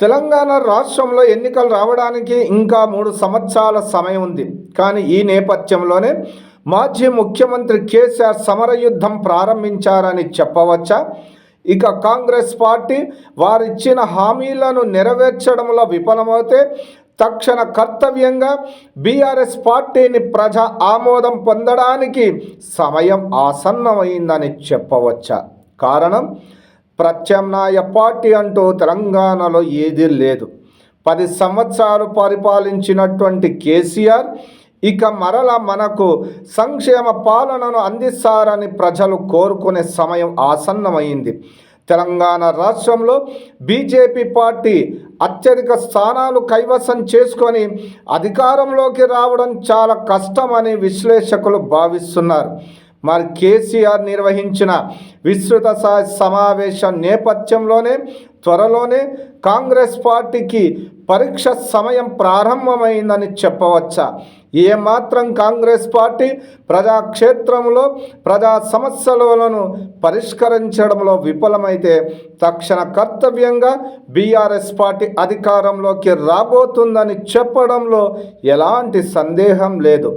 తెలంగాణ రాష్ట్రంలో ఎన్నికలు రావడానికి ఇంకా మూడు సంవత్సరాల సమయం ఉంది. కానీ ఈ నేపథ్యంలోనే మాజీ ముఖ్యమంత్రి కేసీఆర్ సమరయుద్ధం ప్రారంభించారని చెప్పవచ్చా? ఇక కాంగ్రెస్ పార్టీ వారిచ్చిన హామీలను నెరవేర్చడంలో విఫలమైతే తక్షణ కర్తవ్యంగా బీఆర్ఎస్ పార్టీని ప్రజా ఆమోదం పొందడానికి సమయం ఆసన్నమైందని చెప్పవచ్చా? కారణం ప్రత్యామ్నాయ పార్టీ అంటూ తెలంగాణలో ఏదీ లేదు. పది సంవత్సరాలు పరిపాలించినటువంటి కేసీఆర్ ఇక మరల మనకు సంక్షేమ పాలనను అందిస్తారని ప్రజలు కోరుకునే సమయం ఆసన్నమైంది. తెలంగాణ రాష్ట్రంలో బీజేపీ పార్టీ అత్యధిక స్థానాలు కైవసం చేసుకొని అధికారంలోకి రావడం చాలా కష్టమని విశ్లేషకులు భావిస్తున్నారు. మరి కేసీఆర్ నిర్వహించిన విస్తృత సమావేశం నేపథ్యంలోనే త్వరలోనే కాంగ్రెస్ పార్టీకి పరీక్ష సమయం ప్రారంభమైందని చెప్పవచ్చా? ఏమాత్రం కాంగ్రెస్ పార్టీ ప్రజాక్షేత్రంలో ప్రజా సమస్యలను పరిష్కరించడంలో విఫలమైతే తక్షణ కర్తవ్యంగా బీఆర్ఎస్ పార్టీ అధికారంలోకి రాబోతుందని చెప్పడంలో ఎలాంటి సందేహం లేదు.